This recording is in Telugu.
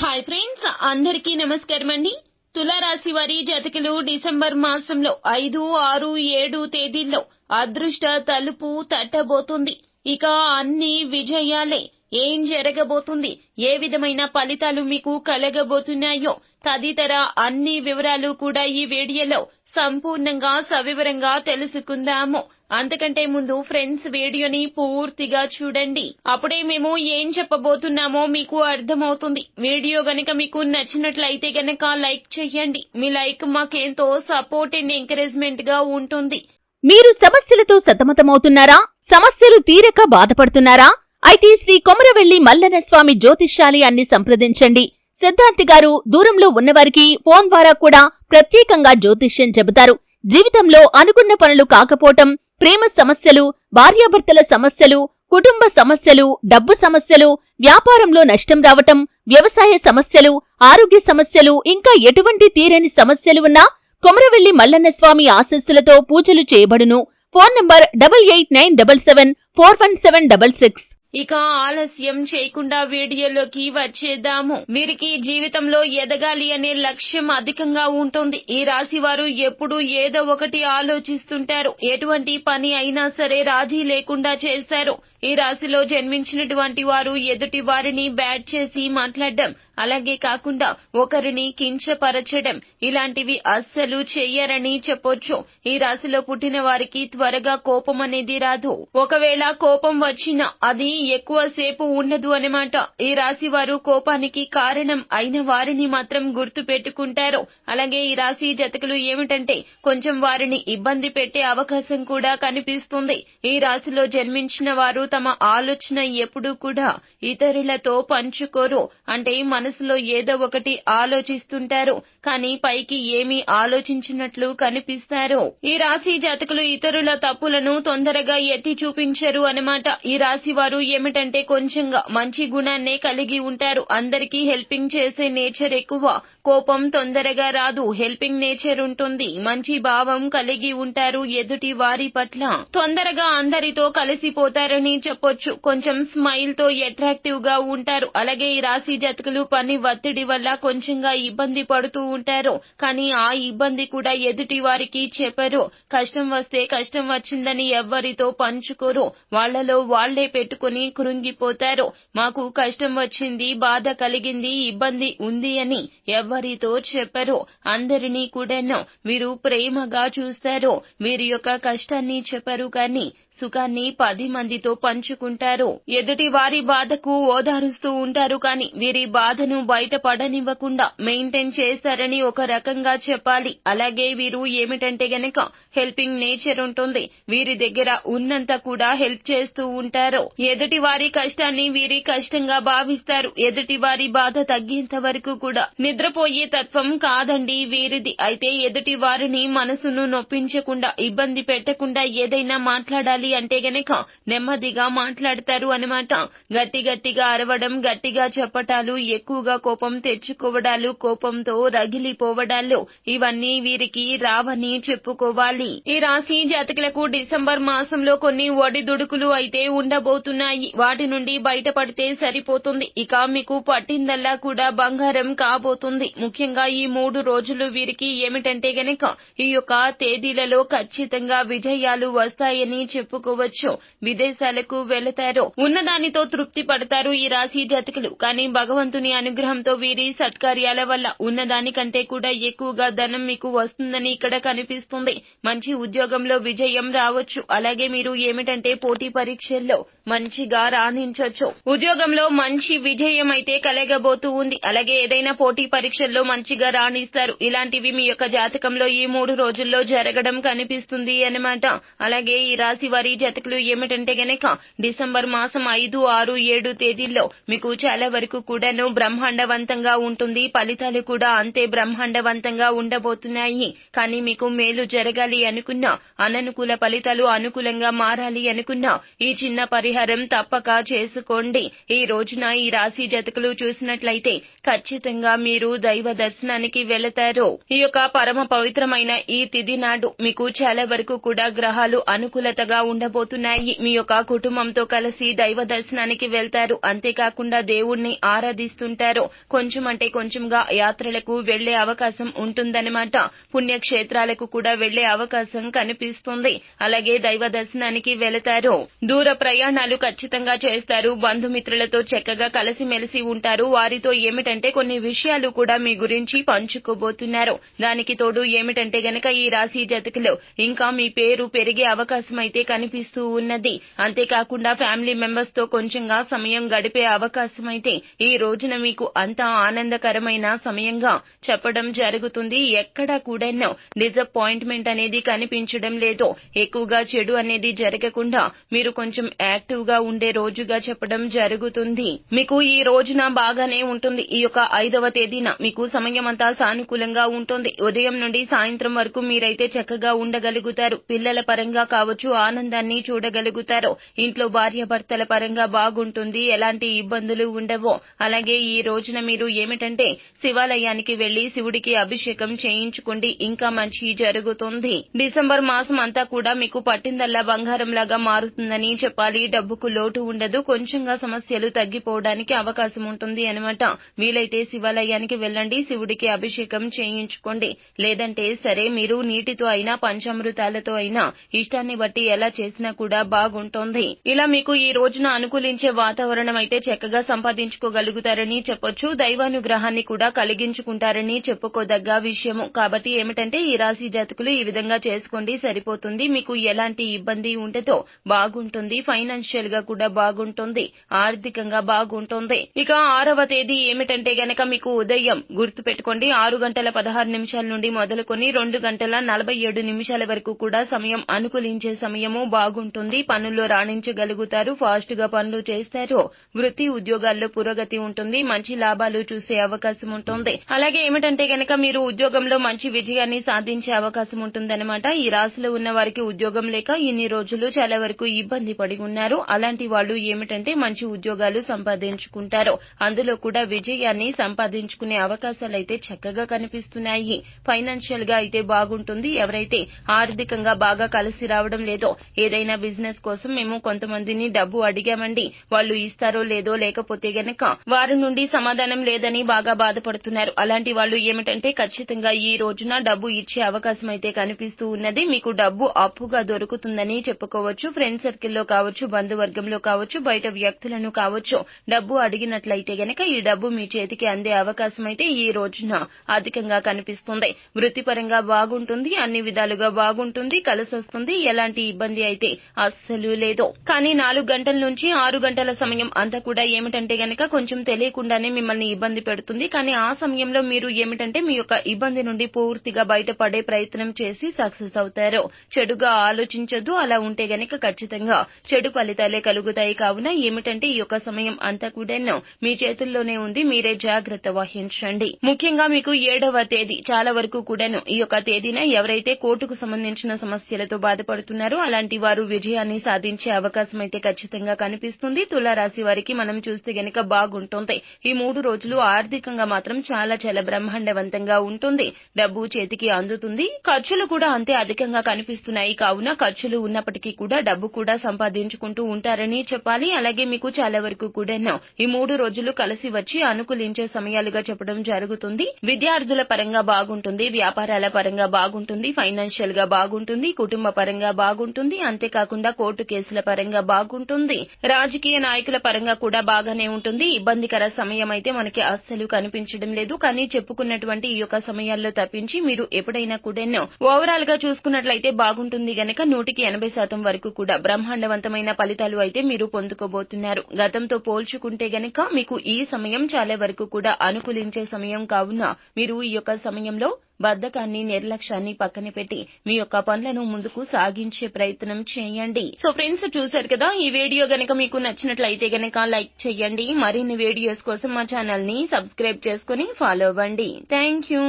హాయ్ ఫ్రెండ్స్ అందరికీ నమస్కారం అండి. తులారాశి వారి జాతకులు డిసెంబర్ మాసంలో ఐదు ఆరు ఏడు తేదీల్లో అదృష్ట తలుపు తట్టబోతుంది. ఇక అన్ని విజయాలే. ఏం జరగబోతుంది? ఏ విధమైన ఫలితాలు మీకు కలగబోతున్నాయో తదితర అన్ని వివరాలు కూడా ఈ వీడియోలో సంపూర్ణంగా సవివరంగా తెలుసుకుందాము. అంతకంటే ముందు ఫ్రెండ్స్ వీడియోని పూర్తిగా చూడండి. అప్పుడే మేము ఏం చెప్పబోతున్నామో మీకు అర్థమవుతుంది. వీడియో గనక మీకు నచ్చినట్లయితే గనక లైక్ చేయండి. మీ లైక్ మాకెంతో సపోర్ట్ అండ్ ఎంకరేజ్మెంట్గా ఉంటుంది. మీరు సమస్యలతో సతమతమవుతున్నారా? సమస్యలు తీరక బాధపడుతున్నారా? అయితే శ్రీ కొమరవెల్లి మల్లన్న స్వామి జ్యోతిష్యాలయాన్ని సంప్రదించండి. సిద్ధాంతి గారు దూరంలో ఉన్నవారికి ఫోన్ ద్వారా కూడా ప్రత్యేకంగా జ్యోతిష్యం చెబుతారు. జీవితంలో అనుకున్న పనులు కాకపోవటం ప్రేమ సమస్యలు భార్యాభర్తల సమస్యలు కుటుంబ సమస్యలు డబ్బు సమస్యలు వ్యాపారంలో నష్టం రావటం వ్యవసాయ సమస్యలు ఆరోగ్య సమస్యలు ఇంకా ఎటువంటి తీరని సమస్యలు ఉన్నా కొమరవెల్లి మల్లన్న స్వామి ఆశస్సులతో పూజలు చేయబడును. Phone number double eight nine double seven four one seven double six. ఇక ఆలస్యం చేయకుండా వీడియోలోకి వచ్చేద్దాము. వీరికి జీవితంలో ఎదగాలి అనే లక్ష్యం అధికంగా ఉంటుంది. ఈ రాశి వారు ఎప్పుడు ఏదో ఒకటి ఆలోచిస్తుంటారు. ఎటువంటి పని అయినా సరే రాజీ లేకుండా చేశారు ఈ రాశిలో జన్మించినటువంటి వారు ఎదుటి వారిని బ్యాట్ చేసి మాట్లాడడం అలాగే కాకుండా ఒకరిని కించపరచడం ఇలాంటివి అస్సలు చెయ్యరని చెప్పొచ్చు. ఈ రాశిలో పుట్టిన వారికి త్వరగా కోపం అనేది రాదు. ఒకవేళ కోపం వచ్చినా అది ఎక్కువసేపు ఉండదు అనమాట ఈ రాశి వారు కోపానికి కారణం అయిన వారిని మాత్రం గుర్తు పెట్టుకుంటారు. అలాగే ఈ రాశి జతకులు ఏమిటంటే కొంచెం వారిని ఇబ్బంది పెట్టే అవకాశం కూడా కనిపిస్తుంది. ఈ రాశిలో జన్మించిన వారు తమ ఆలోచన ఎప్పుడూ కూడా ఇతరులతో పంచుకోరు. అంటే మనసులో ఏదో ఒకటి ఆలోచిస్తుంటారు. కానీ పైకి ఏమీ ఆలోచించినట్లు కనిపిస్తారు. ఈ రాశి జాతకులు ఇతరుల తప్పులను తొందరగా ఎత్తి చూపించారు. అనమాట ఈ రాశి వారు ఏమిటంటే కొంచెంగా మంచి గుణాన్నే కలిగి ఉంటారు. అందరికీ హెల్పింగ్ చేసే నేచర్ ఎక్కువ. కోపం తొందరగా రాదు. హెల్పింగ్ నేచర్ ఉంటుంది. మంచి భావం కలిగి ఉంటారు ఎదుటి వారి పట్ల. తొందరగా అందరితో కలిసిపోతారని చెప్పొచ్చు. కొంచెం స్మైల్తో అట్రాక్టివ్గా ఉంటారు. అలాగే ఈ రాశి జతకులు పని ఒత్తిడి వల్ల కొంచెంగా ఇబ్బంది పడుతూ ఉంటారు. కానీ ఆ ఇబ్బంది కూడా ఎదుటి వారికి చెప్పరు. కష్టం వస్తే కష్టం వచ్చిందని ఎవ్వరితో పంచుకోరు. వాళ్ళలో వాళ్ళే పెట్టుకుని కృంగిపోతారు. మాకు కష్టం వచ్చింది బాధ కలిగింది ఇబ్బంది ఉంది అని ఎవ్వరితో చెప్పరు. అందరినీ కూడాను వీరు ప్రేమగా చూస్తారు. వీరి యొక్క కష్టాన్ని చెప్పరు కానీ సుఖాన్ని పది మందితో పంచుకుంటారు. ఎదుటి వారి బాధకు ఓదారుస్తూ ఉంటారు కానీ వీరి బాధను బయటపడనివ్వకుండా మెయింటైన్ చేస్తారని ఒక రకంగా చెప్పాలి. అలాగే వీరు ఏమిటంటే గనక హెల్పింగ్ నేచర్ ఉంటుంది. వీరి దగ్గర ఉన్నంత కూడా హెల్ప్ చేస్తూ ఉంటారు. ఎదుటి వారి కష్టాన్ని వీరి కష్టంగా భావిస్తారు. ఎదుటి వారి బాధ తగ్గేంత వరకు కూడా నిద్రపోయే తత్వం కాదండి వీరిది. అయితే ఎదుటి వారిని మనసును నొప్పించకుండా ఇబ్బంది పెట్టకుండా ఏదైనా మాట్లాడాలి అంటే గనక నెమ్మదిగా మాట్లాడతారు అనమాట గట్టి గట్టిగా అరవడం గట్టిగా చెప్పటాలు ఎక్కువగా కోపం తెచ్చుకోవడాలు కోపంతో రగిలిపోవడాలు ఇవన్నీ వీరికి రావని చెప్పుకోవాలి. ఈ రాశి జాతకులకు డిసెంబర్ మాసంలో కొన్ని ఒడిదుడుకులు అయితే ఉండబోతున్నాయి. వాటి నుండి బయటపడితే సరిపోతుంది. ఇక మీకు పట్టిందల్లా కూడా బంగారం కాబోతుంది. ముఖ్యంగా ఈ మూడు రోజులు వీరికి ఏమిటంటే గనక ఈ యొక్క తేదీలలో ఖచ్చితంగా విజయాలు వస్తాయని చెప్పు చెప్పుకోవచ్చు విదేశాలకు వెళతారు. ఉన్నదానితో తృప్తి పడతారు ఈ రాశి జాతకులు. కానీ భగవంతుని అనుగ్రహంతో వీరి సత్కార్యాల వల్ల ఉన్నదానికంటే కూడా ఎక్కువగా ధనం మీకు వస్తుందని ఇక్కడ కనిపిస్తుంది. మంచి ఉద్యోగంలో విజయం రావచ్చు. అలాగే మీరు ఏమిటంటే పోటీ పరీక్షల్లో మంచిగా రాణించవచ్చు ఉద్యోగంలో మంచి విజయం అయితే కలగబోతూ ఉంది. అలాగే ఏదైనా పోటీ పరీక్షల్లో మంచిగా రాణిస్తారు. ఇలాంటివి మీ యొక్క జాతకంలో ఈ మూడు రోజుల్లో జరగడం కనిపిస్తుంది అనమాట అలాగే ఈ రాశి వారి జాతకులు ఏమిటంటే గనక డిసెంబర్ మాసం ఐదు ఆరు ఏడు తేదీల్లో మీకు చాలా వరకు కూడాను బ్రహ్మాండవంతంగా ఉంటుంది. ఫలితాలు కూడా అంతే బ్రహ్మాండవంతంగా ఉండబోతున్నాయి. కానీ మీకు మేలు జరగాలి అనుకున్నా అననుకూల ఫలితాలు అనుకూలంగా మారాలి అనుకున్నా ఈ చిన్న పరిహారం తప్పక చేసుకోండి. ఈ రోజున ఈ రాశి జతకులు చూసినట్లయితే ఖచ్చితంగా మీరు దైవ దర్శనానికి వెళతారు. ఈ యొక్క పరమ పవిత్రమైన ఈ తిథి నాడు మీకు చాలా వరకు కూడా గ్రహాలు అనుకూలతగా ఉండబోతున్నాయి. మీ యొక్క కుటుంబంతో కలిసి దైవ దర్శనానికి వెళ్తారు. అంతేకాకుండా దేవుణ్ణి ఆరాధిస్తుంటారు. కొంచెం అంటే కొంచెంగా యాత్రలకు వెళ్ళే అవకాశం ఉంటుందన్నమాట. పుణ్యక్షేత్రాలకు కూడా వెళ్ళే అవకాశం కనిపిస్తుంది. అలాగే దైవ దర్శనానికి వెళతారు. దూర ప్రయాణాలు ఖచ్చితంగా చేస్తారు. బంధుమిత్రులతో చక్కగా కలిసిమెలిసి ఉంటారు. వారితో ఏమిటంటే కొన్ని విషయాలు కూడా మీ గురించి పంచుకోబోతున్నారు. దానికి తోడు ఏమిటంటే గనక ఈ రాశి జతకులు ఇంకా మీ పేరు పెరిగే అవకాశం అయితే కనిపిస్తూ ఉన్నది. అంతేకాకుండా ఫ్యామిలీ మెంబర్స్తో కొంచెంగా సమయం గడిపే అవకాశం అయితే ఈ రోజున మీకు అంత ఆనందకరమైన సమయంగా చెప్పడం జరుగుతుంది. ఎక్కడా కూడాను డిసప్పాయింట్మెంట్ అనేది కనిపించడం లేదు. ఎక్కువగా చెడు అనేది జరగకుండా మీరు కొంచెం యాక్టివ్గా ఉండే రోజుగా చెప్పడం జరుగుతుంది. మీకు ఈ రోజున బాగానే ఉంటుంది. ఈ యొక్క ఐదవ తేదీన మీకు సమయం అంతా సానుకూలంగా ఉంటుంది. ఉదయం నుండి సాయంత్రం వరకు మీరైతే చక్కగా ఉండగలుగుతారు. పిల్లల పరంగా కావచ్చు ఆనంద ఆనందాన్ని చూడగలుగుతారు. ఇంట్లో భార్యాభర్తల పరంగా బాగుంటుంది. ఎలాంటి ఇబ్బందులు ఉండవు. అలాగే ఈ రోజున మీరు ఏమిటంటే శివాలయానికి వెళ్ళి శివుడికి అభిషేకం చేయించుకోండి. ఇంకా మంచి జరుగుతుంది. డిసెంబర్ మాసం అంతా కూడా మీకు పట్టిందల్లా బంగారం లాగా మారుతుందని చెప్పాలి. డబ్బుకు లోటు ఉండదు. కొంచెంగా సమస్యలు తగ్గిపోవడానికి అవకాశం ఉంటుంది అనమాట వీలైతే శివాలయానికి వెళ్ళండి. శివుడికి అభిషేకం చేయించుకోండి. లేదంటే సరే మీరు నీటితో అయినా పంచామృతాలతో అయినా ఇష్టాన్ని బట్టి ఎలా చేసినా కూడా బాగుంటుంది. ఇలా మీకు ఈ రోజున అనుకూలించే వాతావరణం అయితే చక్కగా సంపాదించుకోగలుగుతారని చెప్పొచ్చు. దైవానుగ్రహాన్ని కూడా కలిగించుకుంటారని చెప్పుకోదగ్గ విషయము. కాబట్టి ఏమిటంటే ఈ రాశి జాతకులు ఈ విధంగా చేసుకోండి సరిపోతుంది. మీకు ఎలాంటి ఇబ్బంది ఉండదో బాగుంటుంది. ఫైనాన్షియల్గా కూడా బాగుంటుంది. ఆర్థికంగా బాగుంటుంది. ఇక ఆరవ తేదీ ఏమిటంటే గనక మీకు ఉదయం గుర్తు పెట్టుకోండి ఆరు గంటల పదహారు నిమిషాల నుండి మొదలుకొని రెండు గంటల నలభై ఏడు నిమిషాల వరకు కూడా సమయం అనుకూలించే సమయము. బాగుంటుంది పనుల్లో రాణించగలుగుతారు ఫాస్ట్గా పనులు చేస్తారు వృత్తి ఉద్యోగాల్లో పురోగతి ఉంటుంది మంచి లాభాలు చూసే అవకాశం ఉంటుంది. అలాగే ఏమిటంటే గనక మీరు ఉద్యోగంలో మంచి విజయాన్ని సాధించే అవకాశం ఉంటుందన్నమాట. ఈ రాశిలో ఉన్న వారికి ఉద్యోగం లేక ఇన్ని రోజులు చాలా వరకు ఇబ్బంది పడి ఉన్నారు. అలాంటి వాళ్ళు ఏమిటంటే మంచి ఉద్యోగాలు సంపాదించుకుంటారు. అందులో కూడా విజయాన్ని సంపాదించుకునే అవకాశాలైతే చక్కగా కనిపిస్తున్నాయి. ఫైనాన్షియల్గా అయితే బాగుంటుంది. ఎవరైతే ఆర్థికంగా బాగా కలిసి రావడం లేదో ఏదైనా బిజినెస్ కోసం మేము కొంతమందిని డబ్బు అడిగామండి. వాళ్ళు ఇస్తారో లేదో లేకపోతే గనక వారి నుండి సమాధానం లేదని బాగా బాధపడుతున్నారు. అలాంటి వాళ్ళు ఏమిటంటే ఖచ్చితంగా ఈ రోజున డబ్బు ఇచ్చే అవకాశం అయితే కనిపిస్తూ ఉన్నది. మీకు డబ్బు అప్పుగా దొరుకుతుందని చెప్పుకోవచ్చు. ఫ్రెండ్ సర్కిల్లో కావచ్చు బంధువర్గంలో కావచ్చు బయట వ్యక్తులను కావచ్చు. డబ్బు అడిగినట్లయితే గనక ఈ డబ్బు మీ చేతికి అందే అవకాశం అయితే ఈ రోజున అధికంగా కనిపిస్తుంది. వృత్తిపరంగా బాగుంటుంది. అన్ని విధాలుగా బాగుంటుంది. కలిసొస్తుంది. ఎలాంటి ఇబ్బంది అయితే అస్సలు లేదు. కానీ నాలుగు గంటల నుంచి ఆరు గంటల సమయం అంతా కూడా ఏమిటంటే గనక కొంచెం తెలియకుండానే మిమ్మల్ని ఇబ్బంది పెడుతుంది. కానీ ఆ సమయంలో మీరు ఏమిటంటే మీ యొక్క ఇబ్బంది నుండి పూర్తిగా బయటపడే ప్రయత్నం చేసి సక్సెస్ అవుతారు. చెడుగా ఆలోచించదు అలా ఉంటే గనక ఖచ్చితంగా చెడు ఫలితాలే కలుగుతాయి. కావున ఏమిటంటే ఈ యొక్క సమయం అంతా కూడాను మీ చేతుల్లోనే ఉంది. మీరే జాగ్రత్త వహించండి. ముఖ్యంగా మీకు ఏడవ తేదీ చాలా వరకు కూడాను ఈ యొక్క తేదీన ఎవరైతే కోర్టుకు సంబంధించిన సమస్యలతో బాధపడుతున్నారో అలాంటి వారు విజయాన్ని సాధించే అవకాశం అయితే ఖచ్చితంగా కనిపిస్తుంది. తులారాశి వారికి మనం చూస్తే గనక బాగుంటుంది. ఈ మూడు రోజులు ఆర్థికంగా మాత్రం చాలా చాలా బ్రహ్మాండవంతంగా ఉంటుంది. డబ్బు చేతికి అందుతుంది. ఖర్చులు కూడా అంతే అధికంగా కనిపిస్తున్నాయి. కావున ఖర్చులు ఉన్నప్పటికీ కూడా డబ్బు కూడా సంపాదించుకుంటూ ఉంటారని చెప్పాలి. అలాగే మీకు చాలా వరకు కూడా ఈ మూడు రోజులు కలిసి వచ్చి అనుకూలించే సమయాలుగా చెప్పడం జరుగుతుంది. విద్యార్థుల పరంగా బాగుంటుంది. వ్యాపారాల పరంగా బాగుంటుంది. ఫైనాన్షియల్గా బాగుంటుంది. కుటుంబ పరంగా బాగుంటుంది. అంతేకాకుండా కోర్టు కేసుల పరంగా బాగుంటుంది. రాజకీయ నాయకుల పరంగా కూడా బాగానే ఉంటుంది. ఇబ్బందికర సమయం అయితే మనకి అస్సలు కనిపించడం లేదు. కానీ చెప్పుకున్నటువంటి ఈ యొక్క సమయాల్లో తప్పించి మీరు ఎప్పుడైనా కూడా ఓవరాల్గా చూసుకున్నట్లయితే బాగుంటుంది గనక నూటికి ఎనభై శాతం వరకు కూడా బ్రహ్మాండవంతమైన ఫలితాలు అయితే మీరు పొందుకోబోతున్నారు. గతంతో పోల్చుకుంటే గనక మీకు ఈ సమయం చాలా వరకు కూడా అనుకూలించే సమయం కావున మీరు ఈ యొక్క సమయంలో బద్ధకాన్ని నిర్లక్ష్యాన్ని పక్కన పెట్టి మీ యొక్క పనులను ముందుకు సాగించే ప్రయత్నం చేయండి. సో ఫ్రెండ్స్ చూసారు కదా ఈ వీడియో గనక మీకు నచ్చినట్లయితే గనక లైక్ చేయండి. మరిన్ని వీడియోస్ కోసం మా ఛానల్ని సబ్స్క్రైబ్ చేసుకుని ఫాలో అవ్వండి. Thank you